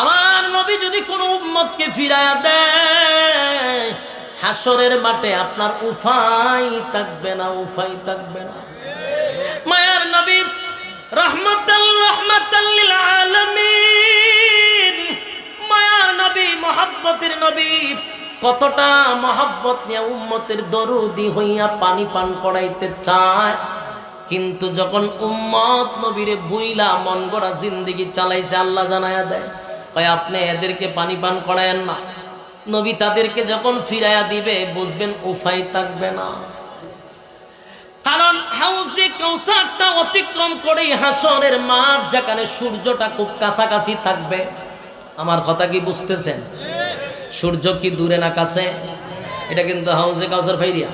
আমার নবী যদি কোনো উম্মতকে ফিরায়া দেয়, হাসরের মাঠে আপনার উফাই থাকবে না, উফাই থাকবে না। মায়ার নবী, রহমতাল রহমতাল্লিল আলামিন। মায়ার নবী, মহাব্বতের নবী, কতটা মহাব্বত নিয়ে উম্মতের দরুদি হইয়া পানি পান করাইতে চায়। কিন্তু যখন উম্মত নবীরে বুইলা মন গড়া জিন্দিগি চালাইছে, আল্লাহ জানায়া দেয় কয়, আপনি এদেরকে পানি পান করায়েন না। নবী তাদেরকে যখন ফিরাইয়া দিবে, বুঝবেন উফাই থাকবে না। কারণ হাউজে কৌসারটা অতিক্রম করে হাসরের মাঠ যেখানে সূর্যটা খুব কাছাকাছি থাকবে। আমার কথা কি বুঝতেছেন? সূর্য কি দূরে না কাছে? এটা কিন্তু হাউজে কাউসার ফাইরিয়া।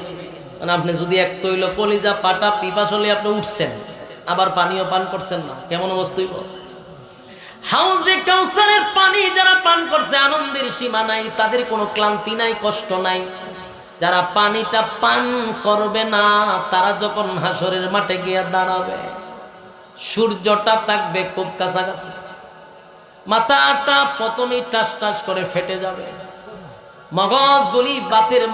মানে আপনি যদি এক তৈল কলিজা, পাটা, পিপাস হলে আপনি উঠছেন, আবার পানিও পান করছেন না। কেমন অবস্থা হাউজে কাউসারের পানি যারা পান করছে, আনন্দের সীমা নাই, তাদের কোনো ক্লান্তি নাই, কষ্ট নাই। যারা পানিটা পান করবে না, তারা যখন হাসরের মাঠে গিয়ে দাঁড়াবে, সূর্যটা থাকবে খুব কাছাকাছি। মাথাটা প্রথমেই টাস টাস করে ফেটে যাবে। মগজগুলি বাতের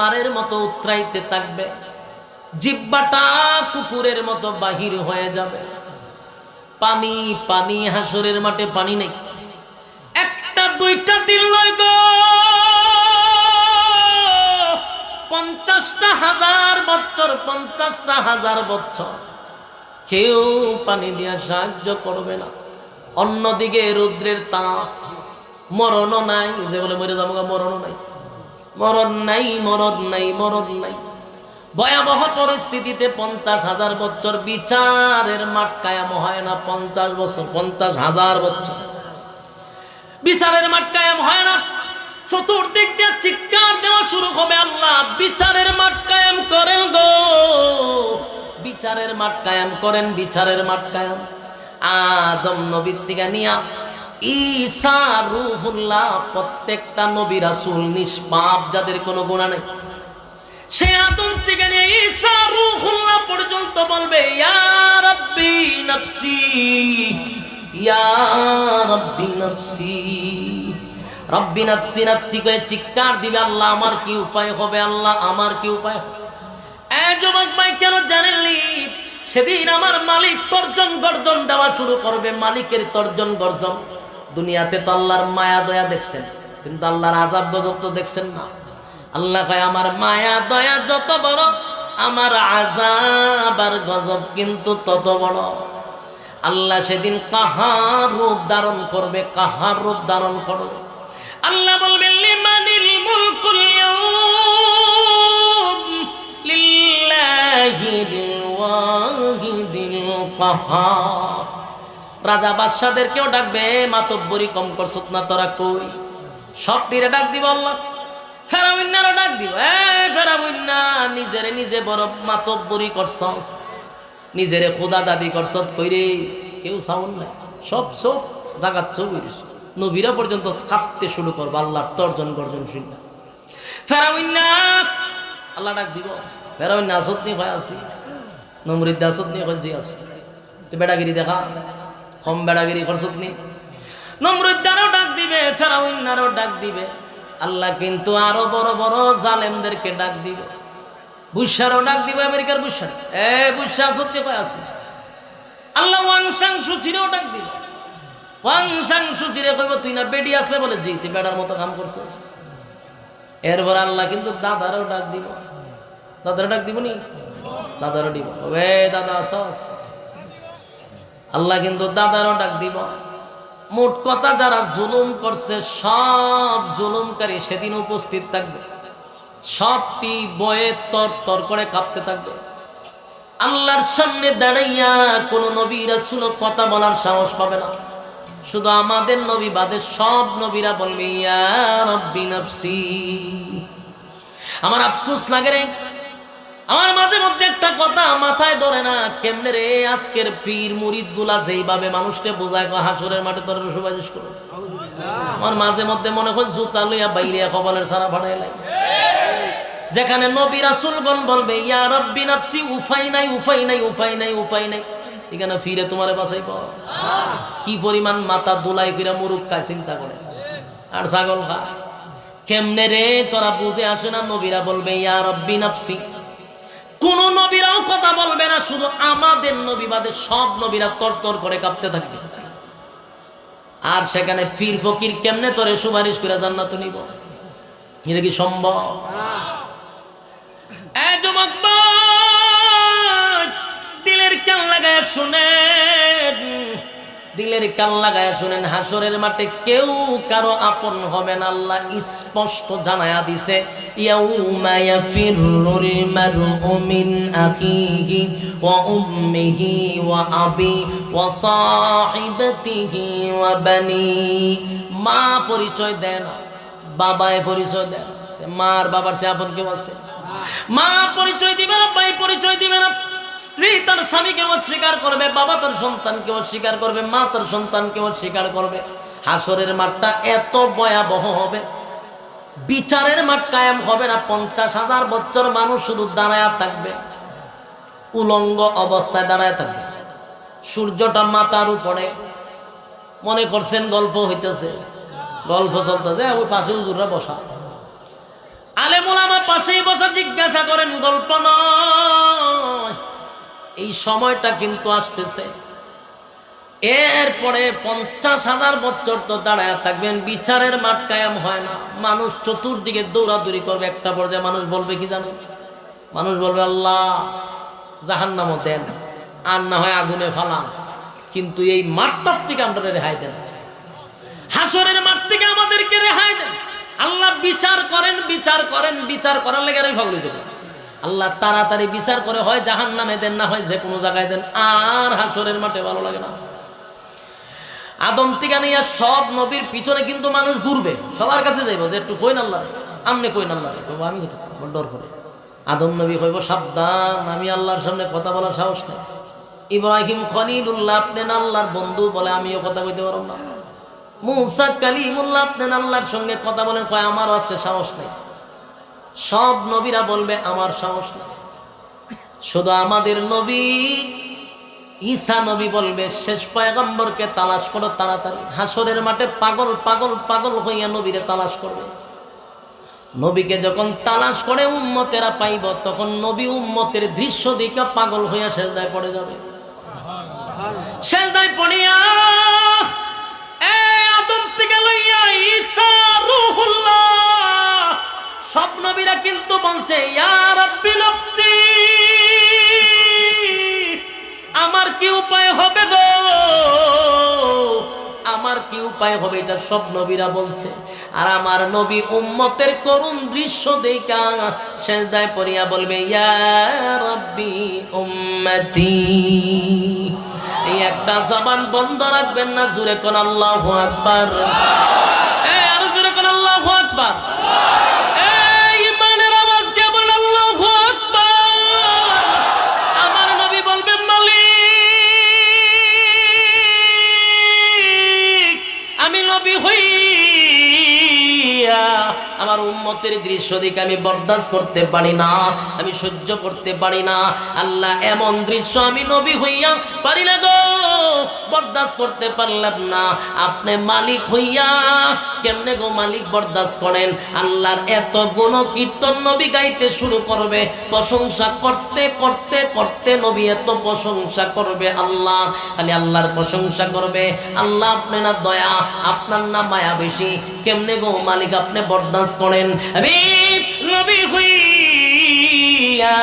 মারের মতো উত্রাইতে থাকবে। জিব্বাটা কুকুরের মতো বাহির হয়ে যাবে। পানি পানি, হাসরের মাঠে পানি নেই। একটা, দুইটা দিন গো। পঞ্চাশটা হাজার বছর, পঞ্চাশটা হাজার বছর। কেউ পানি দিয়া সাহায্য করবে না। অন্যদিকে রুদ্রের তাপ। মরণও নাই। যে বলে মরে যাব মরণও নাই। মরণ নাই মরণ নাই মরণ নাই। ভয়াবহ পরিস্থিতিতে পঞ্চাশ হাজার বছর বিচারের মাঠ কায়াম হয় না, পঞ্চাশ বছর, পঞ্চাশ হাজার বছর। বিচারের মাঠ কায়াম হয় না, চতুর্দিক দিয়ে চিৎকার দেওয়া শুরু হবে আল্লাহ, বিচারের মাঠ কায়াম করেন গো। বিচারের মাঠ কায়াম করেন, বিচারের মাঠ কায়াম। আদম নবীর নিয়া, ঈসা রুহুল্লাহ, প্রত্যেকটা নবী রাসূল নিষ্পাপ, যাদের কোনো গুণা নেই। সে আদম থেকে নিয়ে ঈসা রুহুল্লাহ পর্যন্ত বলবে, ইয়া রাব্বি নফসি, ইয়া রাব্বি নফসি। রব্বি নফসি নফসি করে চিৎকার দিবে আল্লাহ, আমার কি উপায় হবে আল্লাহ, আমার কি উপায় হবে? এ যুবক ভাই, কেন জানেননি সেদিন আমার মালিক তর্জন গর্জন দেওয়া শুরু করবে, মালিকের তর্জন গর্জন। দুনিয়াতে তো আল্লাহর মায়া দয়া দেখছেন, কিন্তু আল্লাহর আজাব গজব তো দেখছেন না। আল্লাহ কয়, আমার মায়া, দয়া যত বড়, আমার আজাব আর গজব কিন্তু তত বড়। আল্লাহ সেদিন কাহার রূপ ধারণ করবে, কাহার রূপ ধারণ করবে। আল্লাহ বলবেন, লিমানিল মুলকুল লিল্লাহিল ওয়াহিদিল কাহার। রাজা বাদশাদেরকেও ডাকবে, মাতব্বরি কম করছত না, তোরা কই? সব তীরে ডাক দিব আল্লাহ। ফেরাউন্নারও ডাক দিব এ ফেরাউন্না, নিজেরে নিজে বড় মাতব্বরি করছস, নিজেরে খোদা দাবি করছত কইরে কেউ সাউন্ড নাই, সব সব জাগাত ছবি নবীরা পর্যন্ত কাঁপতে শুরু করব, আল্লাহর তর্জন গর্জন শুননা ফেরাউন্না, আল্লাহ ডাক দিব, ফেরাউন্না, আসত নিয়ে ভয় আছি নমরিদ্দা আসত নিয়ে খঞ্জি আছে তো বেড়াগিরি দেখা, কম বেড়াগিরি খরচত নি? নমরুদ্দারও ডাক দিবে, ফেরাউন্নারও ডাক দিবে। আল্লাহ কিন্তু আরও বড় বড় জালেমদেরকে ডাক দিব। বুসারও ডাক দিব আমেরিকার বুসার এ বুসা সত্যি কয় আছে? আল্লাহ ওয়াংসাং সুচিরেও ডাক দিবে। ওয়াংসাং সুচিরে কইব, তুই না বেডি আসলে বলে, জি, তুই বেড়ার মতো কাম করছিস। এরপর আল্লাহ কিন্তু দাদারও ডাক দিব। দাদারও ডাক দিব নি? দাদারও দিব। ওয়ে দাদা, আসস। আল্লাহ কিন্তু দাদারও ডাক দিব। মোট কথা যারা জুলুম করছে, সব জুলুমকারী সেদিন উপস্থিত থাকবে। সবটি বয়ে তর তর করে কাঁপতে থাকবে। আল্লাহর সামনে দাঁড়াইয়া কোন নবী রাসূল কথা বলার সাহস পাবে না। শুধু আমাদের নবী বাদে সব নবীরা বলবে, ইয়া রাব্বি নাফসি। আমার আফসোস লাগে রে। আমার মাঝে মধ্যে একটা কথা মাথায় ধরে না, কেমনে রে আজকের পীর মুরিদগুলা যেইভাবে মানুষকে বোঝায় হাসুরের মাঠে তোর সুপারিশ করো আমার মাঝে মধ্যে মনে হয় জুতা লইয়া বাইরে কপালের সারা ফাড়াই লাই যেখানে নবী রাসূলগণ বলবে, ইয়া রব্বি নাফসি, উফাই নাই উফাই নাই উফাই নাই উফাই নাই। এখানে ফিরে তোমারে বাঁচাইব। কি পরিমাণ মাথা দোলাই কইরা মুরুখ খায়, চিন্তা করে। আর ছাগল খা। কেমনে রে তোরা বুঝে আসে না, নবীরা বলবে, ইয়া রব্বি নাফসি কোন নবীরাও কথা বলবে না, শুধু আমাদের নবী বাদে সব নবীরা তরতর করে কাঁপতে থাকবে। আর সেখানে পীর ফকির কেমনে তরে সুপারিশ করে জান্নাত নিব? এটা কি সম্ভব? দিলের কেন লাগায় শুনেন। দিলের কান লাগায় শুনেন, হাসরের মাঠে কেউ কারও আপন হবে না। আল্লাহ স্পষ্ট জানায়া দিছে, ইয়াউমা ইয়াফিরুল মারউ মিন আখিহি ওয়া উম্মিহি ওয়া আবি ওয়া সাহিবাতিহি ওয়া বানি। মা পরিচয় দেয় না বাবায় পরিচয় দেয় না। মার বাবার চেয়ে আপন কেউ আছে? মা পরিচয় দিবে না, ভাই পরিচয় দিবে না। স্ত্রী তার স্বামীকে অস্বীকার করবে, বাবা তার সন্তানকে অস্বীকার করবে, মা তার সন্তানকে অস্বীকার করবে। হাসরের মাঠটা এত ভয়াবহ হবে। বিচারের মাঠ কায়েম হবে না, পঞ্চাশ হাজার বছর মানুষ শুধু দাঁড়ায় থাকবে। উলঙ্গ অবস্থায় দাঁড়ায় থাকবে। সূর্যটা মাতার উপরে। মনে করছেন গল্প হইতেছে, গল্প চলতেছে, ওই পাশে উজুররা বসা। আলেমুল আমার পাশেই বসা জিজ্ঞাসা করেন, গল্প নয়। এই সময়টা কিন্তু আসতেছে। এরপরে পঞ্চাশ হাজার বছর তো দাঁড়ায় থাকবেন, বিচারের মাঠ কায়াম হয় না। মানুষ চতুর্দিকে দৌড়াদৌড়ি করবে একটা পর্যায়ে, মানুষ বলবে কি জানো? মানুষ বলবে, আল্লাহ, জাহান্নামও দেন, আর না হয় আগুনে ফালান। কিন্তু এই মাঠটার থেকে আমরা রেহাই দেন। হাসরের মাঠ থেকে আমাদেরকে রেহাই দেন। আল্লাহ বিচার করেন বিচার করেন, বিচার করার লেগে আমি ভাবলি যাব আল্লাহ তাড়াতাড়ি বিচার করে হয় জাহান নামে দেন, না হয় যে কোনো জায়গায় দেন। আর হাসরের মাঠে ভালো লাগে না। আদম থেকে নিয়ে সব নবীর পিছনে কিন্তু মানুষ ঘুরবে। সবার কাছে যাইব যে একটু কইন আল্লাহ রে আমনে কইন আল্লাহ রে কইব, আমি ডর করে। আদম নবী কইব, সাবধান, আমি আল্লাহর সামনে কথা বলার সাহস নেই। ইব্রাহিম খনিলুল্লাহ আপনি আল্লাহর বন্ধু বলে, আমিও কথা কইতে পারব না। মুসা কালিমুল্লাহ আপনি আল্লাহর সঙ্গে কথা বলেন, কয়, আমারও আজকে সাহস নেই। সব নবীরা বলবে, আমার সাহস নেই। শুধু আমাদের নবী, ঈসা নবী বলবে, শেষ পয়গম্বরকে তালাশ করো তাড়াতাড়ি। হাসরের মাঠে পাগল পাগল পাগল হইয়া নবীরে তালাশ করবে। নবীকে যখন তালাশ করে উম্মতেরা পাইব, তখন নবী উম্মতের দৃশ্য দিকে পাগল হইয়া শেষদায় পড়ে যাবে। শেষদায় পড়িয়া, এ আদম থেকে লইয়া ঈসা রূহুল্লাহ সব নবীরা কিন্তু বলছে আমার কি উপায় হবে গো? আমার কি উপায় হবে এটা সব নবীরা বলছে। আর আমার নবী উম্মতের করুণ দৃশ্য দেখা সেজদায় পড়িয়া বলবে, ইয়া রাব্বি উম্মতি। এই একটা জবান বন্ধ রাখবেন না, জুরে কোন আল্লাহু আকবার। এই আর জুরে কোন আল্লাহু আকবার। আমার উম্মতের দৃশ্য দিকে আমি বরদাস্ত করতে পারি না, আমি সহ্য করতে পারি না। আল্লাহ এমন দৃশ্য আমি নবী হইয়া পারি না গো, বরদাস্ত করতে পারলাম না। আপনি মালিক হইয়া কেমনে গো মালিক বরদাস্ত করেন? আল্লাহর এত গুণ কীর্তন নবী গাইতে শুরু করবে, প্রশংসা করতে করতে করতে নবী এত প্রশংসা করবে আল্লাহ। খালি আল্লাহর প্রশংসা করবে। আল্লাহ আপনি না দয়া, আপনার না মায়া বেশি। কেমনে গো মালিক আপনি বরদাস্ত করেন। নবী হইয়া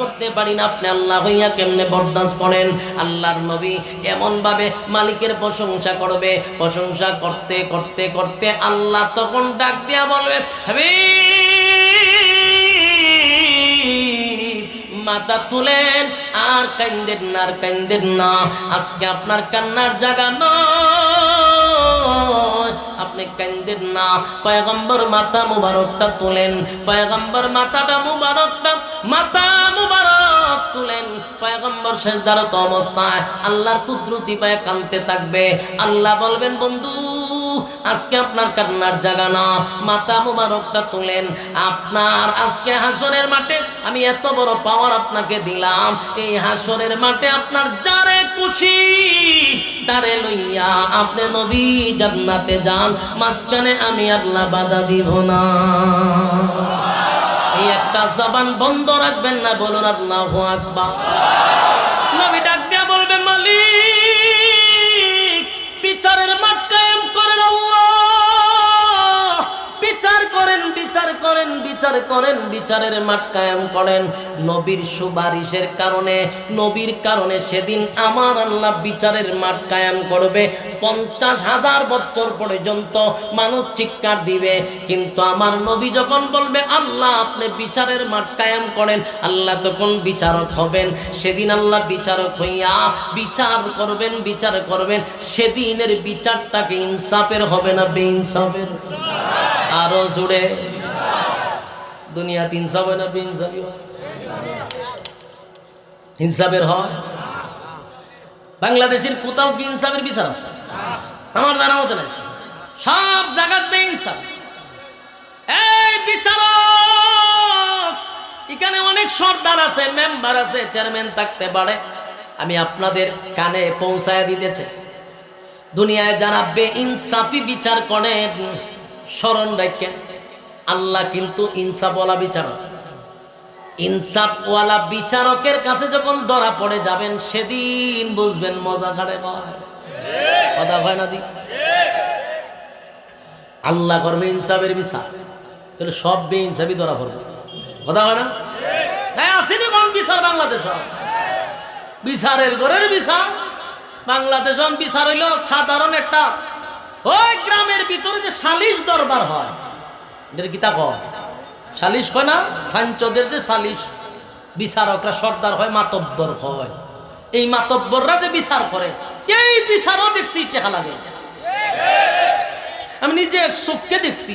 করতে পারি না, আপনি আল্লাহ হইয়া কেমনে বরদাস্ত করেন? আল্লাহর নবী এমন ভাবে মালিকের প্রশংসা করবে। প্রশংসা করতে করতে করতে আল্লাহ তখন ডাক দিয়া বলবে, হাবিব, মাথা তুলেন, আর কান্দেন না, আর কান্দেন না। আজকে আপনার কান্নার জায়গা নয়। আপনি কান্দেন না। পয়গম্বর মাথা মুবারকটা তুলেন। পয়গম্বর মাথাটা মুবারকটা মাথা মুবারক তুলেন। পয়গম্বর শেষদারত অবস্থায় আল্লাহর কুদ্রুতি পায়ে কানতে থাকবে। আল্লাহ বলবেন, বন্ধু আজকে আপনার কান্নার জায়গা না। মাথা মুবারকটা তুলেন। আপনার আজকে হাসরের মাঠে আমি এত বড় পাওয়ার আপনাকে দিলাম। এই হাসরের মাঠে আপনার যারে খুশি, তারে লইয়া আপনি নবী জান্নাতে যান। মাঝখানে আমি আল্লাহ বাধা দিব না। একটা জবান বন্ধ রাখবেন না, বলুন আল্লাহ আকবার। করেন, বিচার করেন, বিচারের মাঠ কায়েম করেন। নবীর সুপারিশের কারণে, নবীর কারণে সেদিন আমার আল্লাহ বিচারের মাঠ কায়েম করবে। পঞ্চাশ হাজার বছর পর্যন্ত মানুষ চিৎকার দিবে। কিন্তু আমার নবী যখন বলবে, আল্লাহ, আপনি বিচারের মাঠ কায়েম করেন, আল্লাহ তখন বিচারক হবেন। সেদিন আল্লাহ বিচারক হইয়া বিচার করবেন বিচার করবেন। সেদিনের বিচারটাকে ইনসাফের হবে না বেইনসাফের? আরও জুড়ে দুনিয়াতে ইনসাফ হয় না বেইনসাফি হয় হয়। বাংলাদেশের কোথাও কি ইনসাফের বিচার আছে? আমার জানা মতো নাই। সব জায়গাত বেইনসাফ এই বিচারক! এখানে অনেক সর্দার আছে, মেম্বার আছে, চেয়ারম্যান থাকতে পারে। আমি আপনাদের কানে পৌঁছায় দিতেছে দুনিয়ায় যারা বে ইনসাফি বিচার করেন, স্মরণ রাখেন। আল্লাহ কিন্তু ইনসাফওয়ালা বিচারক। ইনসাফওয়ালা বিচারকের কাছে যখন ধরা পড়ে যাবেন, সেদিন বুঝবেন মজা কাটে কথা হয় না দি? আল্লাহ করবে ইনসাফের বিচার। তাহলে সব বে ইনসাফি ধরা পড়বে। কথা হয় না? হ্যাঁ আসেনি কোন বিচার বাংলাদেশ বিচারের ঘরের বিচার। বাংলাদেশ বিচার হইল সাধারণ একটা। ওই গ্রামের ভিতরে যে সালিশ দরবার হয় এটার গীতা কয়? সালিশ কয় না? ফাঞ্চদের যে সালিশ। বিচারকরা সর্দার হয়, মাতব্বর হয়। এই মাতব্বররা যে বিচার করে, এই বিচারও দেখছি টেকা লাগে। আমি নিজে চোখকে দেখছি।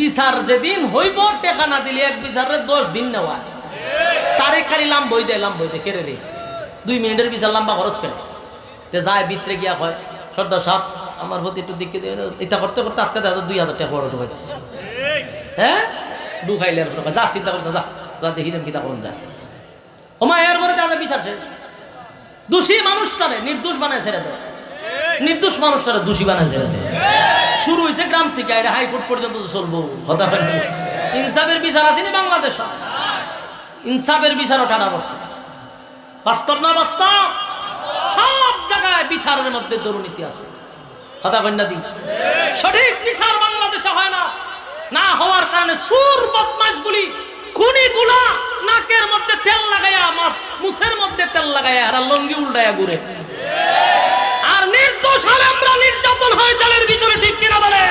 বিচার যেদিন হইব, টেকা না দিলে এক বিচারের দশ দিন নেওয়া। তারিখ খালি লাম বই দেয় লাম বই দেয়। কেড়ে রে? দুই মিনিটের বিচার লাম্বা খরচ করে যে যায় ভিতরে গিয়া হয় সর্দার সাপ আমার প্রতি একটু দিকে এটা করতে করতে আজকে দেখা দুই হাজার টাকা বড় ঢুকাইতেছে। হ্যাঁ? ঢুকাইলে আর। যা চিন্তা করছে যা। যা দেখি দেন কিতা করুন যা। ওমা এর পরে তাদের বিচার শেষ। দোষী মানুষটারে নির্দোষ বানায় ছেড়ে দেয়। নির্দোষ মানুষটারে দোষী বানায় ছেড়ে দেয়। শুরু হয়েছে গ্রাম থেকে এটা হাইকোর্ট পর্যন্ত তো চলবো। হতে। ইনসাফের বিচার আসেনি বাংলাদেশ? ইনসাফের বিচারও টানা পড়ছে বাস্তব না বাস্তব? সব জায়গায় বিচারের মধ্যে দুর্নীতি আছে কথা কন্যা দি সঠিক বিচার বাংলাদেশে হয় না। না হওয়ার কারণে সুর বদমাশগুলি, খুনিগুলা নাকের মধ্যে তেল লাগাইয়া মাছ মুসের মধ্যে তেল লাগাইয়া আর লঙ্গি উল্টাইয়া ঘুরে। আর নির্দোষ হলে আমরা নির্যাতন হয় জলের ভিতরে ঠিক কিনা বলে?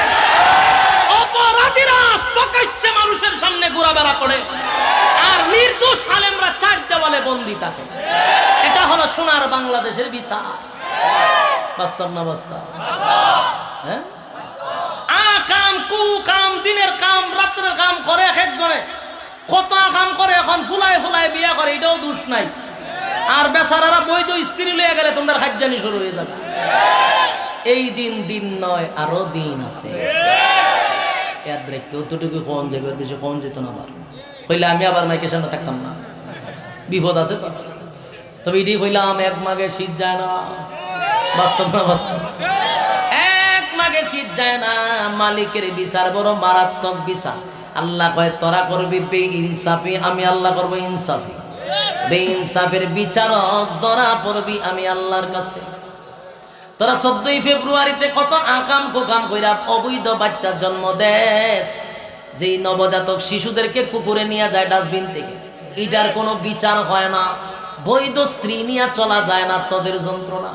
অপরাধীরা প্রকাশ্যে মানুষের সামনে ঘোরাবেড়া করে। আর নির্দোষ আলেমরা চার দেওয়ালে বন্দি থাকে। এটা হলো সোনার বাংলাদেশের বিচার। বাস্তব না বাস্তব? হ্যাঁ? আ কাম, কু কাম, দিনের কাম, রাত্রের কাম করে এক একজনে। কত কাম করে এখন ফুলাই ফুলাই বিয়া করে, এটাও দোষ নাই। আর বেচারারা বৈধ স্ত্রী লইয়া গেলে তোমাদের হাজ্জানি শুরু হয়ে যাবে। এই দিন দিন নয়, আরও দিন আছে। এদ্রে কতটুকু কম যাবে এর বেশি কম যেত না আমি আবার মাইকের সামনে থাকতাম না। বিপদ আছে তো। তবে এটি হইলাম এক মাগে শীত যায় না। বাস্তব না বাস্তব? শীত যায় না। মালিকের বিচার বড় মারাত্মক বিচার। আল্লাহ কয়, তোরা করবি বে ইনসাফি আমি আল্লাহ করব ইনসাফি। বে ইনসাফের বিচারক ধরা পড়বি আমি আল্লাহর কাছে। তোরা চোদ্দই ফেব্রুয়ারিতে কত আকাম কোকাম কইরা অবৈধ বাচ্চার জন্ম দেশ যেই নবজাতক শিশুদেরকে কুকুরে নিয়ে যায় ডাস্টবিন থেকে। এটার কোনো বিচার হয় না। বৈধ স্ত্রী নিয়ে চলা যায় না, তোদের যন্ত্রণা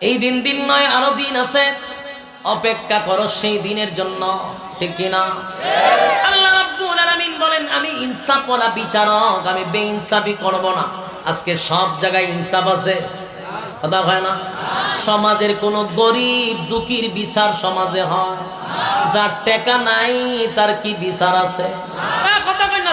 এই দিন দিন নয়, আরও দিন আছে। অপেক্ষা করো সেই দিনের জন্য, ঠিক কিনা? আল্লাহ বলেন, আমি ইনসাফ ওয়ালা বিচারক, আমি বেইনসাফি করব না। আজকে সব জায়গায় ইনসাফ আছে। কথা হয় না? সমাজের কোন গরিব দুঃখীর বিচার সমাজে হয়। যার টাকা নাই, তার কি বিচার আছে? কথা কই না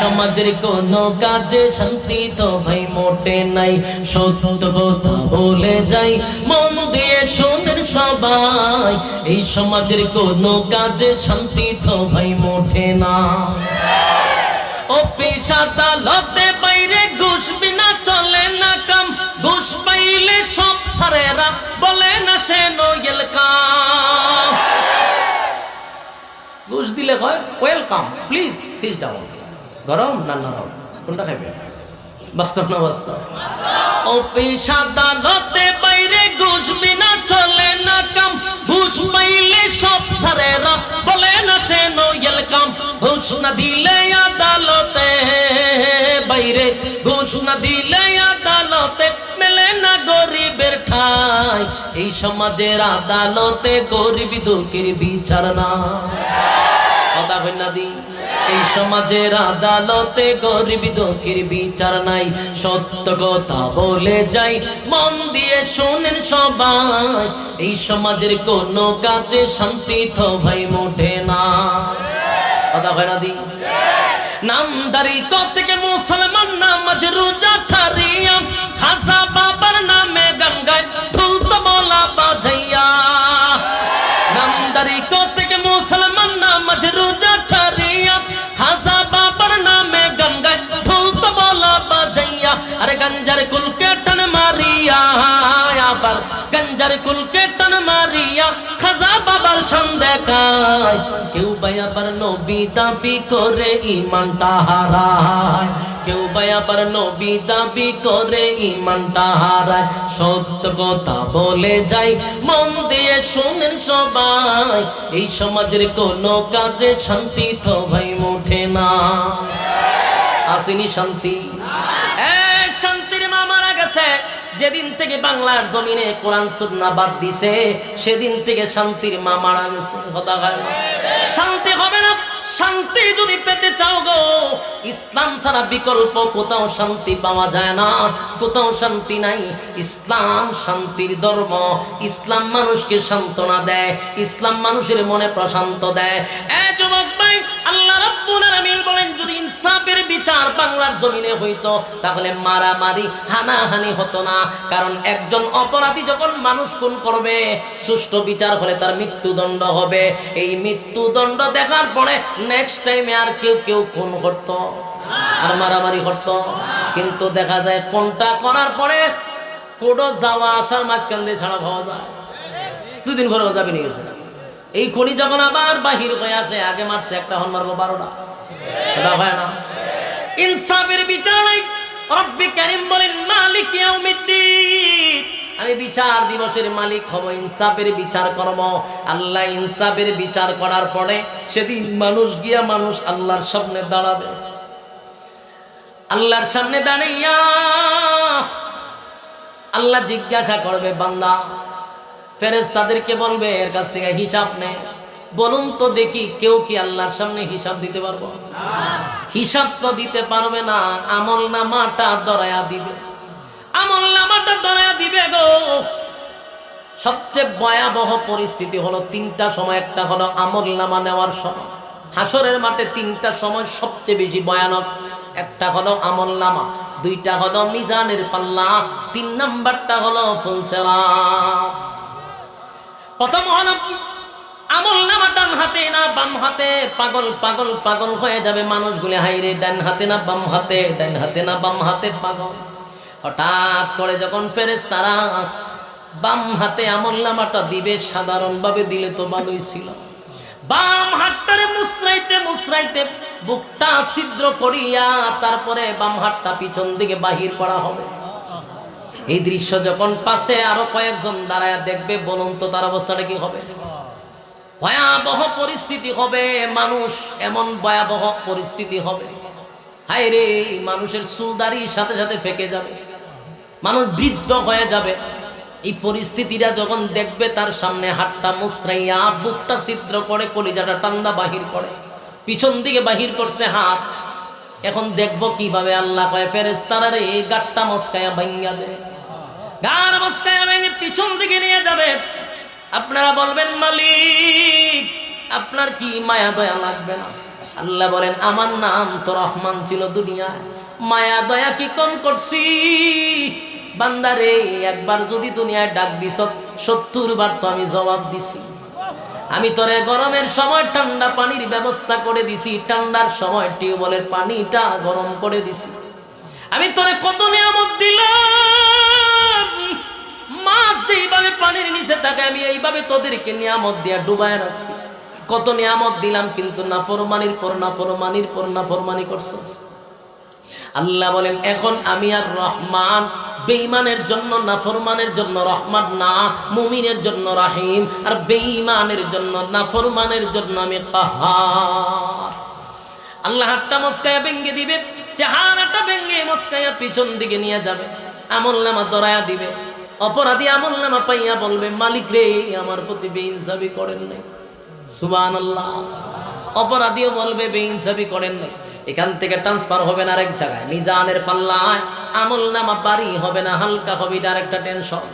সমাজের কোনো কাজে শান্তি তো ভাই মোটে নাই। সত্য কথা বলে যাই, মন দিয়ে শোনেন সবাই। এই সমাজের কোনো কাজে শান্তি তো ভাই মোটে না। অফিস আদালতে বাইরে ঘুষ বিনা চলে না কাম। ঘুষ পাইলে সব সারেরা বলে না সে নইল কাম। ঘুষ দিলে হয়, ওয়েলকাম, প্লিজ সিজ ডাউন গরম না নরম? কোনটা খাইবে? বাস্তব না বাস্তব? অফিস আদালতে বাইরে ঘুষ বিনা চলে না কাম। ঘুষ পাইলে সব সারেরা বলে না সে নইল কাম। ঘুষ না দিলে আদালতে বাইরে, ঘুষ না দিলে আদালতে মেলে না গরিবের ঠাই। এই সমাজের আদালতে গরিব দুঃখের বিচার না কথা কন্যা দি। এই সমাজের আদালতে গরিব দুঃখের বিচার নাই। সত্য কথা বলে যাই, মন দিয়ে শোনেন সবাই। এই সমাজের কোনো কাজে শান্তি তো ভাই মোটে না। কথা কয় না দি? নামদারি থেকে মুসলমান নামাজ রোজা ছাড়িয়া খাসা বাবার নামে গঙ্গায় ঢুল তো বলা বাজাইয়া খাজা বাবার সন্দেকায় কেউ ভাই আবার নবী দাবি করে ইমানটা হারায়। কেউ নবী দাবি করে ইমানটা হারায়। সত্য কথা বলে যাই, মন দিয়ে শোনেন সবাই। এই সমাজের কোনো কাজে শান্তি তো ভাই মোঠে না। আসেনি শান্তি? এ, শান্তির মা মারা গেছে। যেদিন থেকে বাংলার জমিনে কোরআন সুন্না বাদ দিছে, সেদিন থেকে শান্তির মা মারা গেছে। শান্তি হবে না। শান্তি যদি পেতে চাও গো, ইসলাম ছাড়া বিকল্প কোথাও শান্তি পাওয়া যায় না। কোথাও শান্তি নাই। ইসলাম শান্তির ধর্ম। ইসলাম মানুষকে সান্ত্বনা দেয়। ইসলাম মানুষের মনে প্রশান্ত দেয়। এ যুবক ভাই, আল্লাহ রাব্বুল আলামিন বলেন, যদি ইনসাফের বিচার বাংলার জমিনে হইতো, তাহলে মারামারি, হানাহানি হতো না। কারণ একজন অপরাধী যখন মানুষ খুন করবে, সুষ্ঠু বিচার হলে তার মৃত্যুদণ্ড হবে। এই মৃত্যুদণ্ড দেখার পরে নেক্সট টাইমে আর কেউ কেউ খুন করতো আর মারামারি করতো। কিন্তু দেখা যায় কোনটা করার পরে কোডো যাওয়া আসার মাঝখান দিয়ে ছাড়া পাওয়া যায়। দুদিন ঘরে যাবি নিয়ে গেছে। এই খনি যখন আবার বাহির হয়ে আসে, আগে মারছে, একটা হন মারবো বারোটা। এটা হয় না। ইনসাফের বিচার রব্বি কারিম বলেন, মালিক ইয়াউমিদ্দিন। আমি বিচার দিবসের মালিক হব ইনসাফের বিচার করব। আল্লাহ ইনসাফের বিচার করার পরে সেদিন মানুষ গিয়া মানুষ আল্লাহর সামনে দাঁড়াবে। আল্লাহর সামনে দাঁড়াইয়া আল্লাহ জিজ্ঞাসা করবে বান্দা ফেরেজ তাদেরকে বলবে এর কাছ থেকে হিসাব নে। বলুন তো দেখি কেউ কি আল্লাহর সামনে হিসাব দিতে পারব? হিসাব তো দিতে পারবে না আমল না নামাটা দরায়া দিবে। আমল নামাটা দরায়া দিবে গো। সবচেয়ে ভয়াবহ পরিস্থিতি হলো তিনটা সময়। একটা হলো আমল নামা নেওয়ার সময়। হাসরের মাঠে তিনটা সময় সবচেয়ে বেশি ভয়ানক। একটা হলো আমল নামা, দুইটা হলো মিজানের পাল্লা, তিন নাম্বারটা হলো ফুলসেরাত প্রথম হলো আমল নামা ডান হাতে না বাম হাতে? পাগল পাগল পাগল হয়ে যাবে মানুষগুলি। হাইরে ডান হাতে না বাম হাতে? ডান হাতে না বাম হাতে? পাগল। হঠাৎ করে যখন ফেরেস তারা বাম হাতে আমল নামাটা দিবে, সাধারণভাবে দিলে তো ভালোই ছিল। বাম হাতটারে মুসরাইতে মুসরাইতে বুকটা ছিদ্র করিয়া তারপরে বাম হাতটা পিছন দিকে বাহির করা হবে। এই দৃশ্য যখন পাশে আরও কয়েকজন দাঁড়ায় দেখবে, বলুন তো তার অবস্থাটা কি হবে? ভয়াবহ পরিস্থিতি হবে, মানুষ এমন ভয়াবহ পরিস্থিতি হবে। হায় রে মানুষের চুলদারির সাথে সাথে ফেকে যাবে। মানুষ বৃদ্ধ হয়ে যাবে। এই পরিস্থিতিটা যখন দেখবে, তার সামনে হাতটা মুসরাইয়া বুকটা ছিদ্র করে, কলিজাটা টান্দা বাহির করে। পিছন দিকে বাহির করছে হাত। এখন দেখব কীভাবে আল্লাহ কয় ফেরেস তারা রে গাট্টা মস্কায়া ভাঙ্গা দে। গার মস্কায়া ভেঙে পিছন দিকে নিয়ে যাবে। আপনারা বলবেন, মালিক, আপনার কি মায়া দয়া লাগবে না? আল্লাহ বলেন, আমার নাম তো রহমান ছিল দুনিয়ায়। মায়া দয়া কি কম করছি? বান্দারে, একবার যদি দুনিয়ায় ডাক দিস সত্তর বার তো আমি জবাব দিছি। আমি তোরে গরমের সময় ঠান্ডা পানির ব্যবস্থা করে দিছি, ঠান্ডার সময় টিউবওয়েলের পানিটা গরম করে দিছি। আমি তোরে কত নিয়ামত দিলাম? মাছ যেইভাবে পানির নিচে থাকে, আমি এইভাবে তোদেরকে নিয়ামত দিয়া ডুবায় রাখছি। কত নিয়ামত দিলাম, কিন্তু নাফরমানির পর না নাফরমানির পর না নাফরমানি করছস। আল্লাহ বলেন, এখন আমি আর রহমান বেঈমানের জন্য নাফরমানের জন্য রহমান না, মুমিনের জন্য রাহিম। আর বেঈমানের জন্য, নাফরমানের জন্য আমি কাহার আল্লাহ হাতটা মস্কায়া ভেঙ্গে দিবে, চেহারাটা ভেঙ্গে মস্কায়া পিছন দিকে নিয়ে যাবে, আমল নামা দরায়া দিবে, অপরাধী আমল নামা পাইয়া বলবে, মালিক রে, আমার প্রতি বেইনসাবি করেন নাই। সুবান আল্লাহ অপরাধীও বলবে বেইনসাবি করেন নাই। এখান থেকে ট্রান্সফার হবে না আরেক জায়গায়। মিজানের পাল্লায় আমল নামা বাড়ি হবে না, হালকা হবে, এটা আরেকটা টেনশন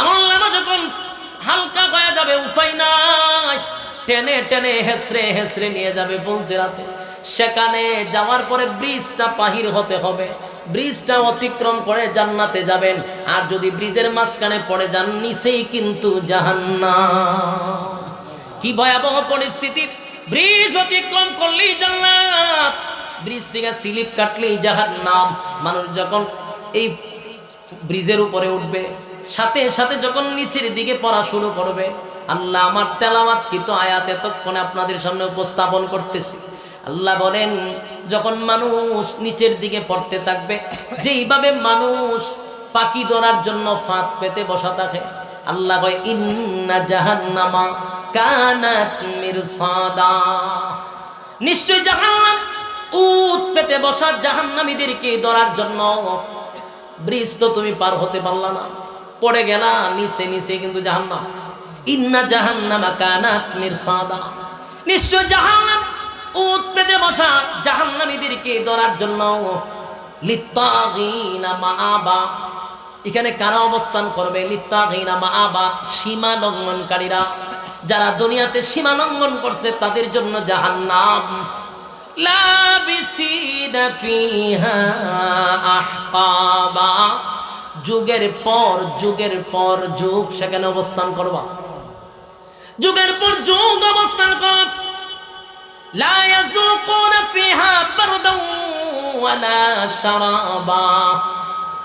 আমল নামা যখন হালকা হয়ে যাবে উপায় নাই টেনে টেনে হেসরে হেসরে নিয়ে যাবে বলছে রাতে সেখানে যাওয়ার পরে ব্রিজটা পাহির হতে হবে। ব্রিজটা অতিক্রম করে জান্নাতে যাবেন। আর যদি ব্রিজের মাঝখানে পড়ে যান, নিচেই কিন্তু জাহান্নাম। কি ভয়াবহ পরিস্থিতি। ব্রিজ অতিক্রম করলেই জান্নাত। ব্রিজ থেকে স্লিপ কাটলেই জাহান্নাম মানুষ যখন এই ব্রিজের উপরে উঠবে, সাথে সাথে যখন নিচের দিকে পড়া শুরু করবে, আল্লাহ আমার তেলাওয়াত কিন্তু আয়াত এতক্ষণে আপনাদের সামনে উপস্থাপন করতেছি। আল্লাহ বলেন, যখন মানুষ নিচের দিকে পড়তে থাকবে, যেইভাবে মানুষ পাখি ধরার জন্য ফাঁদ পেতে বসা থাকে, আল্লাহ কয়, ইন্না জাহান্নামা কানাত মিরসাদা। নিশ্চয় জাহান্নাম উত পেতে বসার জাহান্নামীদেরকে ধরার জন্য। ব্রিজ তো তুমি পার হতে পারলা না। পড়ে গেলা, নিচে নিচে কিন্তু জাহান্নাম। ইন্না জাহান্নামা কানাত মিরসাদা। নিশ্চয় জাহান্নাম, উত পেতে বসা জাহান্নামীদেরকে ধরার জন্য। লিত্তাগিনা মাআবা। এখানে কারা অবস্থান করবে? লিত্তাগিনা মাআবা, সীমা লঙ্ঘনকারীরা। যারা দুনিয়াতে সীমা লঙ্ঘন করছে, তাদের জন্য জাহান্নাম। যুগের পর যুগের পর যুগ সেখানে অবস্থান করবা। যুগের পর যুগ অবস্থান কর।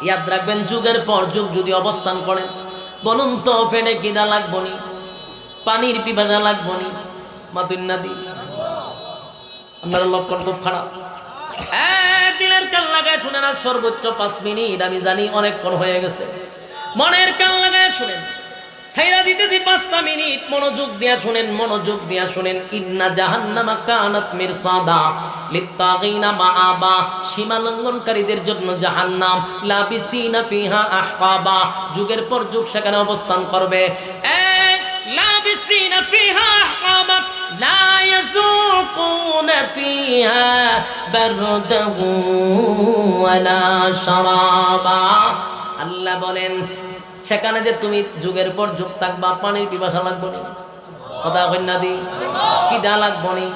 ইয়াদ রাখবেন যুগের পর যুগ যদি অবস্থান করে। বলুন তো পেটে কিদা লাগবনি পানির পিপাজা লাগবনি মাতুন্নাদি আপনার লক্ষণ খুব খারাপ? এই দিলের কান লাগায় শুনেন আর সর্বোচ্চ পাঁচ মিনিট, আমি জানি অনেকক্ষণ হয়ে গেছে। মনের কাল লাগায় শুনেন। দিতেছি পাঁচটা মিনিট, মনোযোগ মনোযোগ ইন্না জাহান্নামা যুগের পর যুগ সেখানে অবস্থান করবে। এই লাবিসিনা ফিহা আহকাবা লা ইয়াযুকুনা ফিহা বারদাহু ওয়ালা শারাবা। আল্লাহ বলেন, সেখানে যে তুমি যুগের পর যুগ থাকবা, পানির পিপাসা লাগবো নি? কথা কন্যা দি? কি দা লাগবো নি?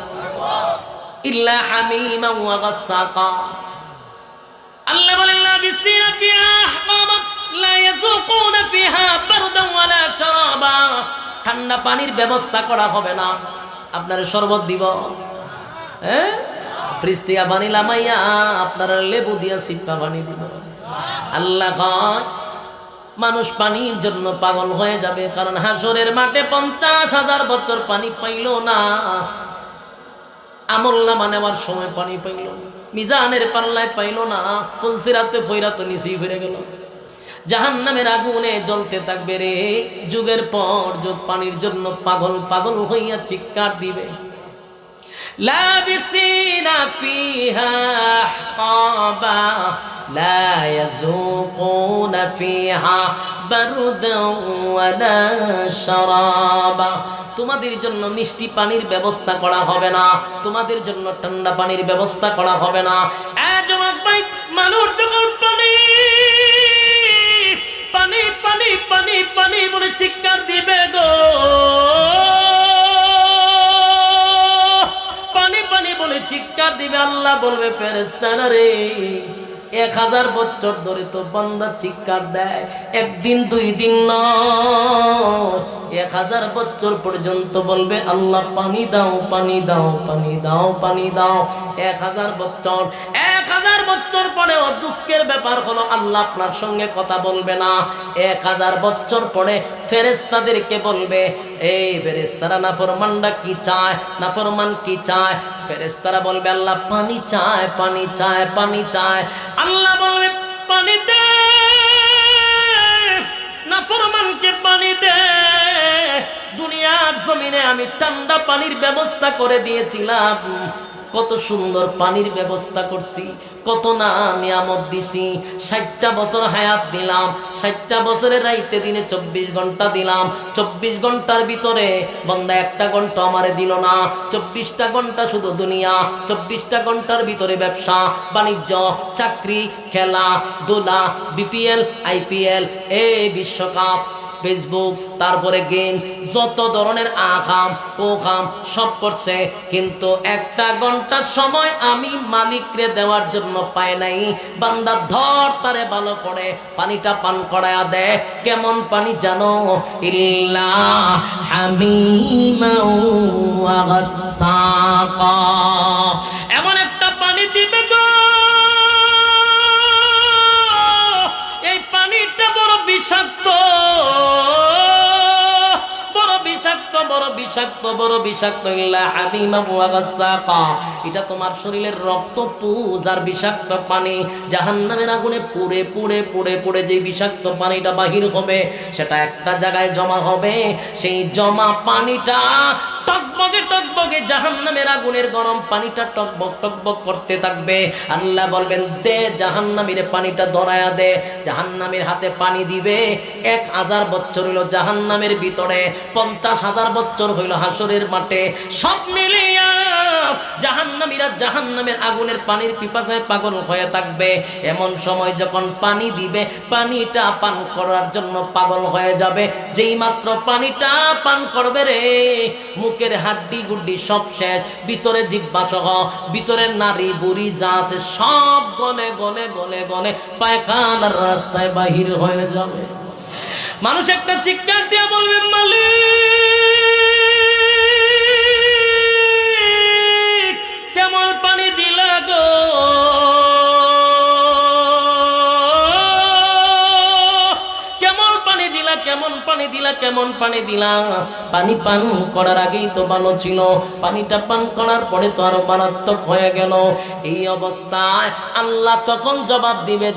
ইল্লা হামিমা ওয়া গাসসাকা আল্লাহ বলেন লা ফিহা আহমামা লা ইয়াযুকুনা ফিহা বারদান ওয়ালা শারাবা। ঠান্ডা পানির ব্যবস্থা করা হবে না। আপনার শরবত দিব। হ্যাঁ ফ্রিজ থেকে পানি লামাইয়া আপনারা লেবু দিয়া সিপ্পা পানি দিব। আল্লাহ মানুষ পানির জন্য পাগল হয়ে যাবে, কারণ হাসরের মাঠে পঞ্চাশ হাজার বছর পানি পাইল না। আমল নামা নেওয়ার সময় পানি পাইল মিজানের পাল্লায় পাইল না। ফুলসিরাতে ফইরাত নিচেই ফিরে গেল। জাহান নামের আগুনে জ্বলতে থাকবে রে যুগের পর যুগ পানির জন্য পাগল পাগল হইয়া চিৎকার দিবে لابسين فيها أحقابا لا يذوقون فيها বারুদা ওয়ালা শারাবা তোমাদের জন্য মিষ্টি পানির ব্যবস্থা করা হবে না তোমাদের জন্য ঠান্ডা পানির ব্যবস্থা করা হবে না এ জবাব ভাই মানুষ যখন পানি বলে চিৎকার দিবে গো। পানি পানি বলে চিৎকার দিবে, আল্লাহ বলবে ফেরেস্তানা রে। এক হাজার বছর ধরে তো বান্দা চিৎকার দেয়, একদিন, দুই দিন নয়। এক হাজার বছর পর্যন্ত বলবে, আল্লাহ, পানি দাও পানি দাও পানি দাও পানি দাও। এক হাজার বছর, এক হাজার বছর পরেও দুঃখের ব্যাপার হলো, আল্লাহ আপনার সঙ্গে কথা বলবে না। এক হাজার বছর পরে ফেরেস্তাদেরকে বলবে, এই ফেরেস্তারা নাফরমানরা কি চায়? নাফরমান কি চায়? ফেরেস্তারা বলবে, আল্লাহ, পানি চায় পানি চায় পানি চায়। আল্লাহ বলবে, পানি দে, নাফরমানকে পানি দে। দুনিয়ার জমিনে আমি ঠান্ডা পানির ব্যবস্থা করে দিয়েছিলাম। কত সুন্দর পানির ব্যবস্থা করছি, কত না নিয়ামত দিছি। ষাটটা বছর হায়াত দিলাম, ষাটটা বছরের রাইতে দিনে চব্বিশ ঘণ্টা দিলাম। চব্বিশ ঘণ্টার ভিতরে বন্দা একটা ঘণ্টা আমারে দিল না। চব্বিশটা ঘণ্টা শুধু দুনিয়া, চব্বিশটা ঘণ্টার ভিতরে ব্যবসা, বাণিজ্য, চাকরি, খেলা, দোলা, বিপিএল, আইপিএল, এ বিশ্বকাপ। ফেসবুক তারপরে গেমস যত ধরনের আকাম কোকাম সব করছে। কিন্তু একটা ঘণ্টার সময় আমি মালিকরে দেওয়ার জন্য পাই নাই। বান্দা ধর তারে ভালো করে, পানিটা পান করায়া দেয় কেমন পানি জানো? এমন একটা পানি দিবে গো। এই পানিটা বড় বিষাক্ত। বিষাক্ত, বড় বিষাক্ত। এটা তোমার শরীরের রক্ত, পুজ আর বিষাক্ত পানি জাহান্নামের আগুনে পুড়ে পুড়ে পুড়ে পুড়ে যে বিষাক্ত পানিটা বাহির হবে, সেটা একটা জায়গায় জমা হবে সেই জমা পানিটা টকবগে টকবগে জাহান্নামের আগুনের গরম পানিটা টকবক টকবক করতে থাকবে। আল্লাহ বলবেন, দে জাহান্নামীর পানিটা ধরায়া দে। জাহান্নামীর হাতে পানি দিবে। এক হাজার বছর হইল জাহান্নামের ভিতরে, পঞ্চাশ হাজার বছর হইল হাসরের মাঠে। সব মিলিয়া জাহান্নামীরা জাহান্নামের আগুনের পানির পিপাসায় পাগল হয়ে থাকবে। এমন সময় যখন পানি দিবে, পানিটা পান করার জন্য পাগল হয়ে যাবে। যেই মাত্র পানিটা পান করবে রে মুখের হাড্ডি গুড্ডি সব শেষ। ভিতরে জিব্বা সহ ভিতরে নারী বুড়ি যা আছে সব গলে গলে গলে গলে পায়খানার রাস্তায় বাহির হয়ে যাবে। মানুষ একটা চিৎকার দিয়ে বলবে, মালিক কেমন পানি দিলা গো। পানি দিলা, কেমন পানি দিলা? পানি পান করার আগেই তো ভালো ছিল। পানিটা পান করার পরে তো আরও মারাত্মক হয়ে গেল। এই অবস্থায় আল্লাহ তখন জবাব দিবে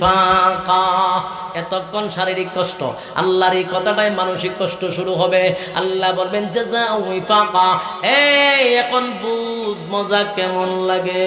ফাঁকা এতক্ষণ শারীরিক কষ্ট। আল্লাহর এই কথাটাই মানসিক কষ্ট শুরু হবে। আল্লাহ বলবেন জাযা ফাঁকা এই, এখন বুঝ, মজা কেমন লাগে?